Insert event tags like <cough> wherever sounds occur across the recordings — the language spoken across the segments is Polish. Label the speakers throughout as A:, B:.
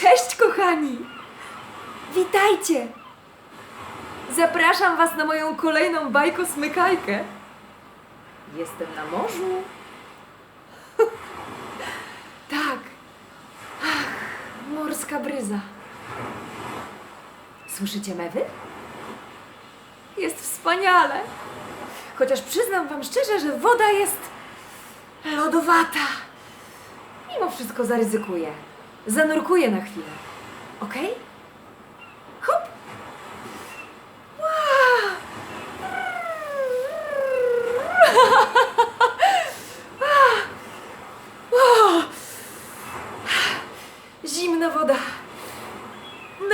A: Cześć, kochani! Witajcie! Zapraszam Was na moją kolejną bajko-smykajkę. Jestem na morzu. <laughs> tak. Ach, morska bryza. Słyszycie mewy? Jest wspaniale. Chociaż przyznam Wam szczerze, że woda jest lodowata. Mimo wszystko zaryzykuję. Zanurkuję na chwilę. Ok? Hop! O! <laughs> Zimna woda.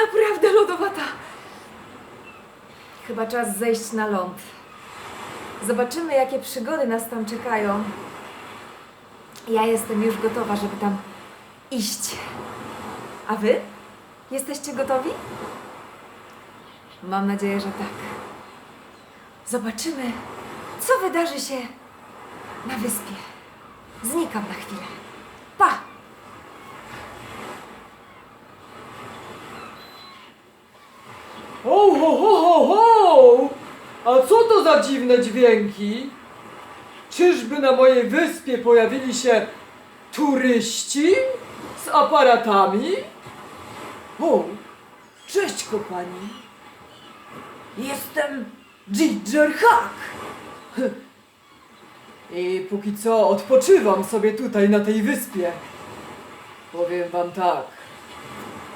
A: Naprawdę lodowata. Chyba czas zejść na ląd. Zobaczymy, jakie przygody nas tam czekają. Ja jestem już gotowa, żeby tam iść. A wy? Jesteście gotowi? Mam nadzieję, że tak. Zobaczymy, co wydarzy się na wyspie. Znikam na chwilę. Pa!
B: Ho, ho, ho, ho, ho! A co to za dziwne dźwięki? Czyżby na mojej wyspie pojawili się turyści z aparatami? O, cześć kochani. Jestem Ginger Hack. I póki co odpoczywam sobie tutaj na tej wyspie. Powiem wam tak.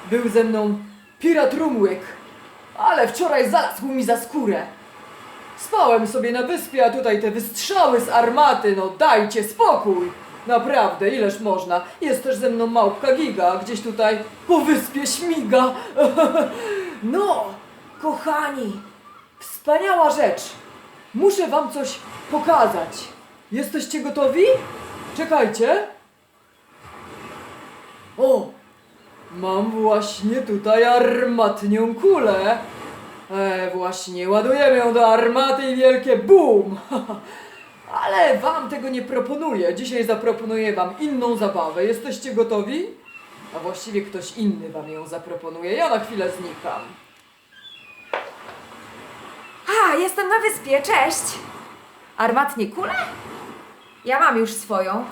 B: Był ze mną pirat Rumłyk, ale wczoraj zalazł mi za skórę. Spałem sobie na wyspie, a tutaj te wystrzały z armaty, no dajcie spokój! Naprawdę, ileż można. Jest też ze mną małpka Giga, gdzieś tutaj po wyspie śmiga. <laughs> No, kochani, wspaniała rzecz. Muszę wam coś pokazać. Jesteście gotowi? Czekajcie. O, Mam właśnie tutaj armatnią kulę. E, właśnie, ładujemy ją do armaty i wielkie BUM! <laughs> Ale wam tego nie proponuję. Dzisiaj zaproponuję wam inną zabawę. Jesteście gotowi? A właściwie ktoś inny wam ją zaproponuje. Ja na chwilę znikam.
A: A, jestem na wyspie, cześć! Armatnie kule? Ja mam już swoją,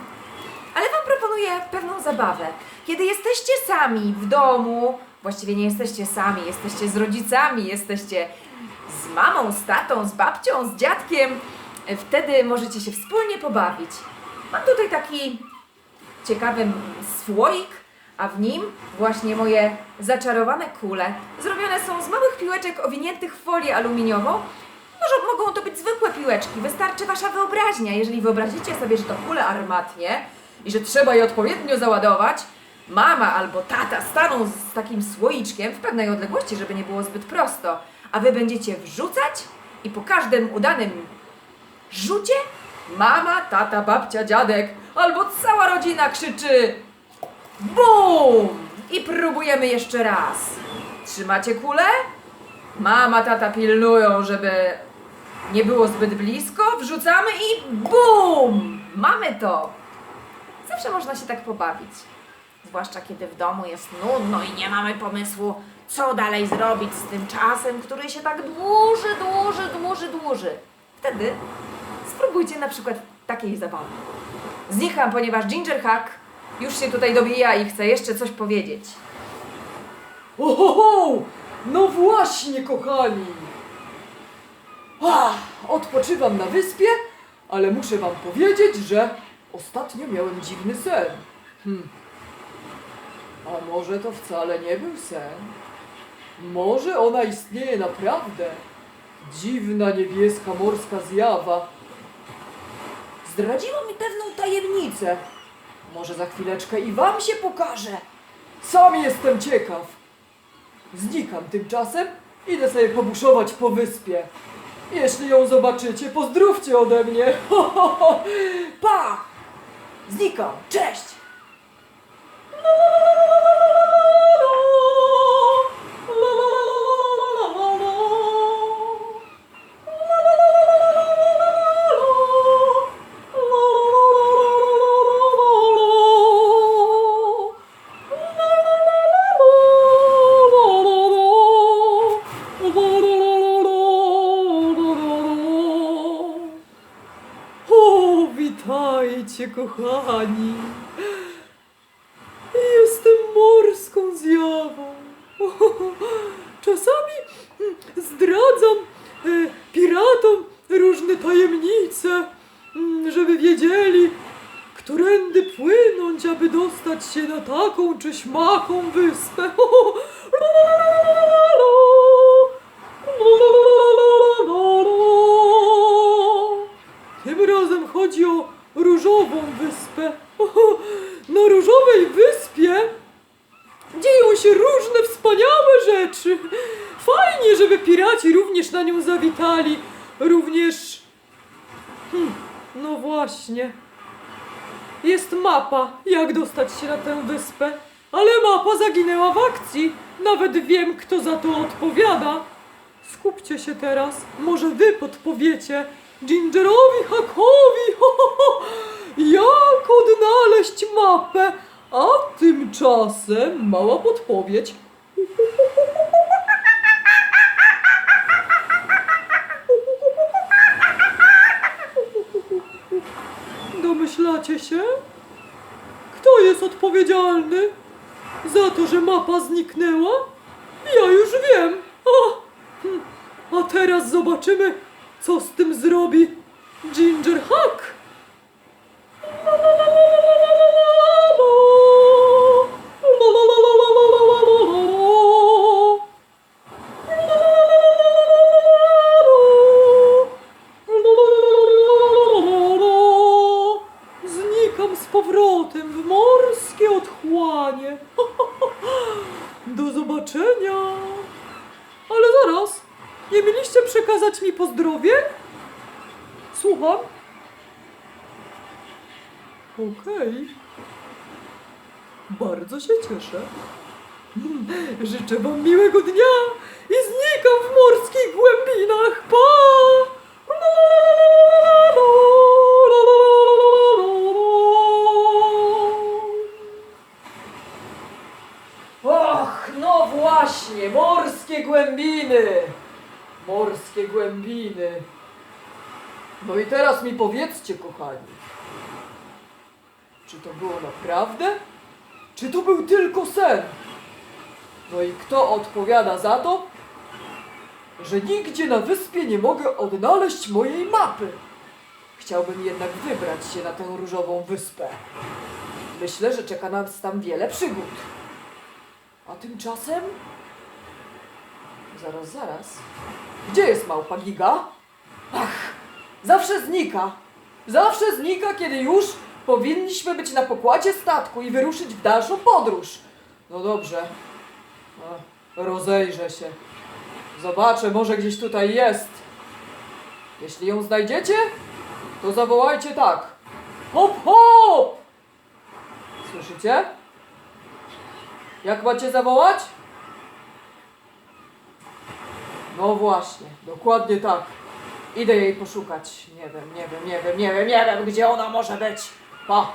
A: ale Wam proponuję pewną zabawę. Kiedy jesteście sami w domu, właściwie nie jesteście sami, jesteście z rodzicami, jesteście z mamą, z tatą, z babcią, z dziadkiem, wtedy możecie się wspólnie pobawić. Mam tutaj taki ciekawy słoik, a w nim właśnie moje zaczarowane kule. Zrobione są z małych piłeczek owiniętych w folię aluminiową. Może mogą to być zwykłe piłeczki, wystarczy wasza wyobraźnia. Jeżeli wyobrazicie sobie, że to kule armatnie i że trzeba je odpowiednio załadować, mama albo tata staną z takim słoiczkiem w pewnej odległości, żeby nie było zbyt prosto, a wy będziecie wrzucać i po każdym udanym rzucie mama, tata, babcia, dziadek albo cała rodzina krzyczy BUM! I próbujemy jeszcze raz. Trzymacie kulę? Mama, tata pilnują, żeby nie było zbyt blisko. Wrzucamy i BUM! Mamy to! Zawsze można się tak pobawić. Zwłaszcza kiedy w domu jest nudno i nie mamy pomysłu, co dalej zrobić z tym czasem, który się tak dłuży, dłuży, dłuży, dłuży. Wtedy spróbujcie na przykład takiej zabawy. Znikam, ponieważ Ginger Hack już się tutaj dobija i chce jeszcze coś powiedzieć.
B: Ohoho! No właśnie, kochani! Ach, odpoczywam na wyspie, ale muszę wam powiedzieć, że ostatnio miałem dziwny sen. Hm. A może to wcale nie był sen? Może ona istnieje naprawdę? Dziwna niebieska morska zjawa. Zdradziła mi pewną tajemnicę. Może za chwileczkę i wam się pokaże. Sam jestem ciekaw. Znikam tymczasem, idę sobie pobuszować po wyspie. Jeśli ją zobaczycie, pozdrówcie ode mnie. <laughs> Pa! Znikam, cześć! Kochani. Jestem morską zjawą. <laughs> Czasami mm, zdradzam e, piratom różne tajemnice, mm, żeby wiedzieli, którędy płynąć, aby dostać się na taką czy śmaką wyspę. <laughs> Również. Hmm, no właśnie. Jest mapa, jak dostać się na tę wyspę. Ale mapa zaginęła w akcji. Nawet wiem, kto za to odpowiada. Skupcie się teraz. Może wy podpowiecie Gingerowi Hakowi, <laughs> ho, ho, ho, jak odnaleźć mapę. A tymczasem mała podpowiedź. Się? Kto jest odpowiedzialny za to, że mapa zniknęła? Ja już wiem. Hm, a teraz zobaczymy, co z tym zrobi Ginger Hack. Znikam Do zobaczenia. Ale zaraz, nie mieliście przekazać mi pozdrowie? Słucham. Okej. Bardzo się cieszę. <laughs> Życzę wam miłego dnia i znikam No i teraz mi powiedzcie, kochani, czy to było naprawdę? Czy to był tylko sen? No i kto odpowiada za to, że nigdzie na wyspie nie mogę odnaleźć mojej mapy? Chciałbym jednak wybrać się na tę różową wyspę. Myślę, że czeka nas tam wiele przygód. A tymczasem... Zaraz, zaraz. Gdzie jest małpa Giga? Ach, zawsze znika. Zawsze znika, kiedy już powinniśmy być na pokładzie statku i wyruszyć w dalszą podróż. No dobrze. Rozejrzę się. Zobaczę, może gdzieś tutaj jest. Jeśli ją znajdziecie, to zawołajcie tak. Hop, hop! Słyszycie? Jak macie zawołać? No właśnie, dokładnie tak. Idę jej poszukać. Nie wiem, nie wiem, nie wiem, nie wiem, nie wiem, gdzie ona może być. Pa!